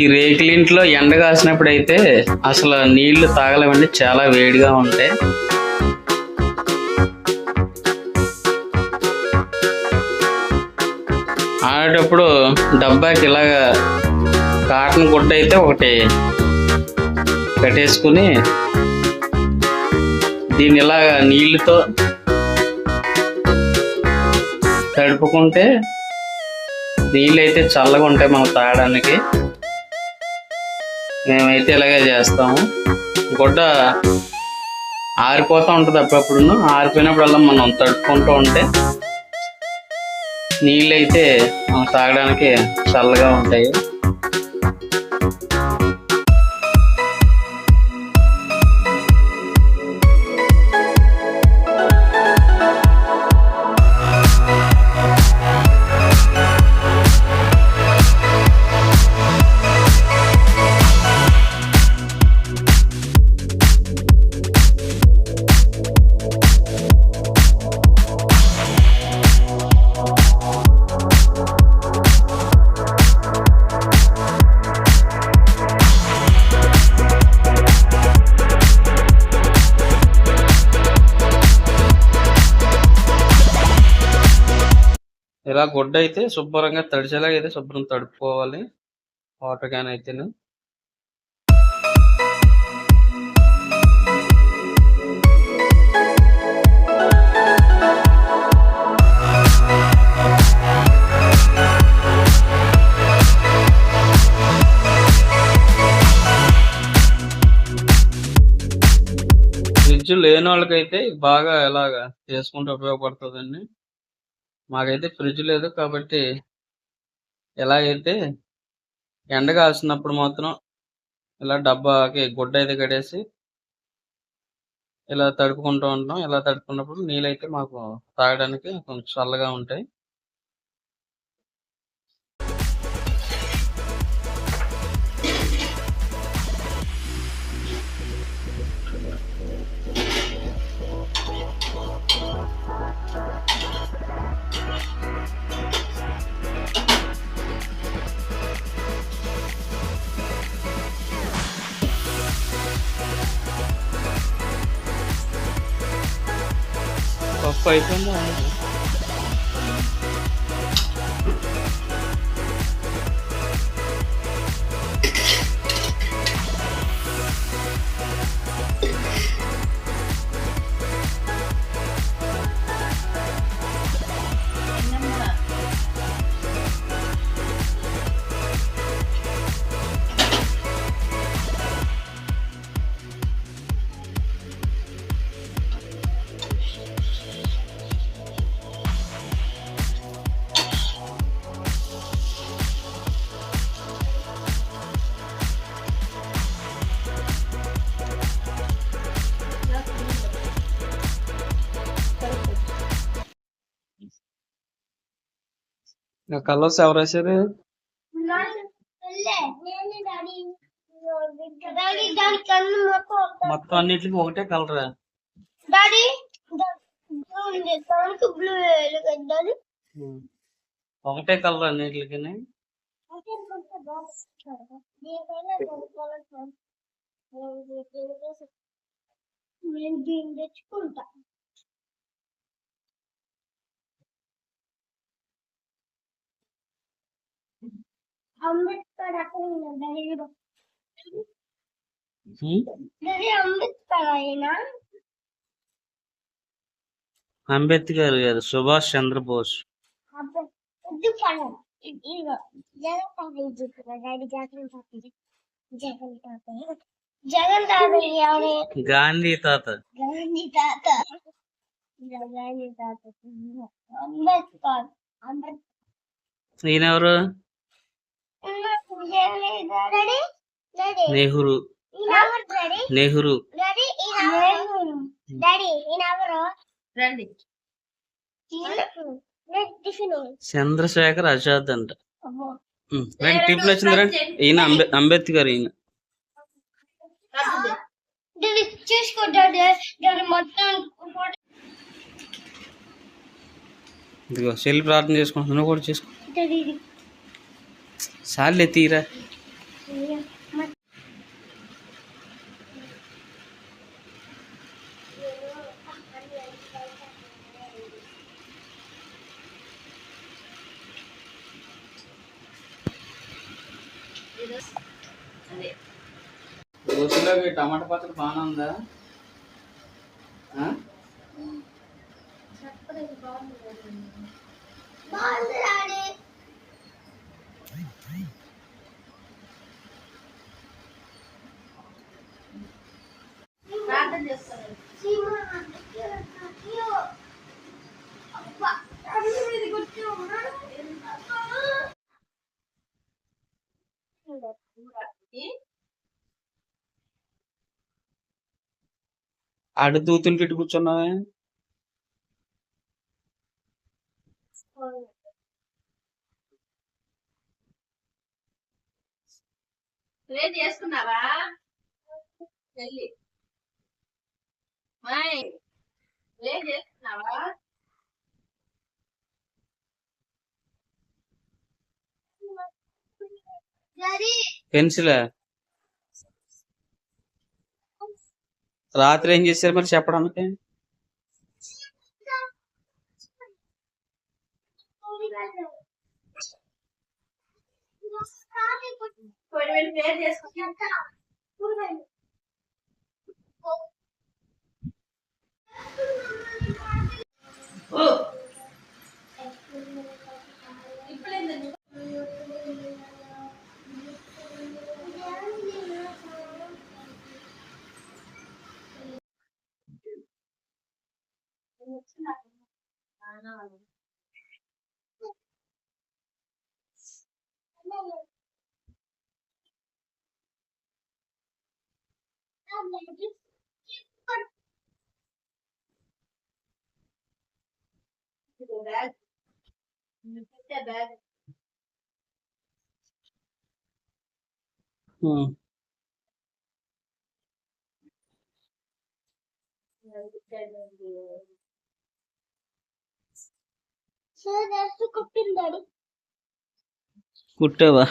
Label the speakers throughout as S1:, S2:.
S1: ఈ రేకులింట్లో ఎండ కాసినప్పుడు అయితే అసలు నీళ్ళు తాగలేమండి చాలా వేడిగా ఉంటాయి. ఆడేటప్పుడు డబ్బాకి ఇలాగా కాటన్ గుడ్డ అయితే ఒకటి కట్టేసుకుని దీన్ని ఇలాగా నీళ్ళతో తడుపుకుంటే నీళ్ళు అయితే చల్లగా ఉంటాయి మనం తాగడానికి. మేమైతే ఇలాగే చేస్తాము. గుడ్డ ఆరిపోతూ ఉంటుంది అప్పుడప్పుడు ఆరిపోయినప్పుడల్లా మనం తడుపుకుంటూ ఉంటే నీళ్ళు అయితే మనం తాగడానికి చల్లగా ఉంటాయి. ఇలా గుడ్డ అయితే శుభ్రంగా తడిచేలాగా అయితే శుభ్రం తడుపుకోవాలి. వాటర్ క్యాన్ అయితేను. ఫ్రిడ్జ్ లేని వాళ్ళకైతే బాగా ఇలాగా చేసుకుంటే ఉపయోగపడుతుందండి. మాకైతే ఫ్రిడ్జ్ లేదు కాబట్టి ఎలాగైతే ఎండ కాల్సినప్పుడు మాత్రం ఇలా డబ్బాకి గుడ్డ అయితే కడేసి ఇలా తడుపుకుంటూ ఉంటాం. ఇలా తడుపుకున్నప్పుడు అయితే మాకు తాగడానికి కొంచెం చల్లగా ఉంటాయి. పప్పు అయిపోయిందా కలర్స్ ఎవరు వేసారు
S2: డాడీ దాని కన్ను మొత్తం
S1: మొత్తం అన్నిటికి ఒకటే కలర్.
S2: డాడీ బ్లూ
S1: ఒకటే కలర్ అన్నిటికి
S2: నేను దీన్ని తెచ్చుకుంటా. అంబేద్కర్ అంబేద్కర్
S1: గారు సుభాష్ చంద్రబోస్.
S2: జగన్ తాత
S1: గాంధీ తాత.
S2: గాంధీ తాత. గాంధీ తాత. అంబేద్కర్. అంబేద్కర్.
S1: ఈయన ఎవరు
S2: డాడీ డాడీ
S1: నెహ్రూ. నెహ్రూ. చంద్రశేఖర్ ఆజాద్ అంట. రండి టిఫిన్ వచ్చింది రండి. ఈయన అంబే అంబేద్కర్ ఈయన. ఇదిగో చెల్లి ప్రార్థన చేసుకుంటున్నా కూడా చేసుకో. साल लेती रहा టమాటా పాత్ర బాగానే ఉందా
S2: బాగుంది
S1: ఆడు దూతులు ఇటు కూర్చున్నావే
S3: ప్రేర్ చేసుకున్నావా వెళ్ళి మాయ్ ప్రేర్ చేసుకున్నావా
S2: డాడీ
S1: పెన్సిల్ రాత్రి ఏం చేశారు మరి చెప్పడానికి?
S3: Müfette
S1: ben.
S2: Hı. Müfette ben.
S1: కుట్టావా?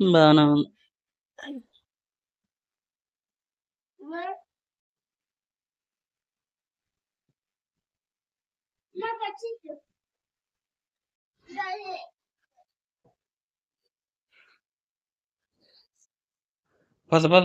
S1: బాగానే ఉంది. పద పద.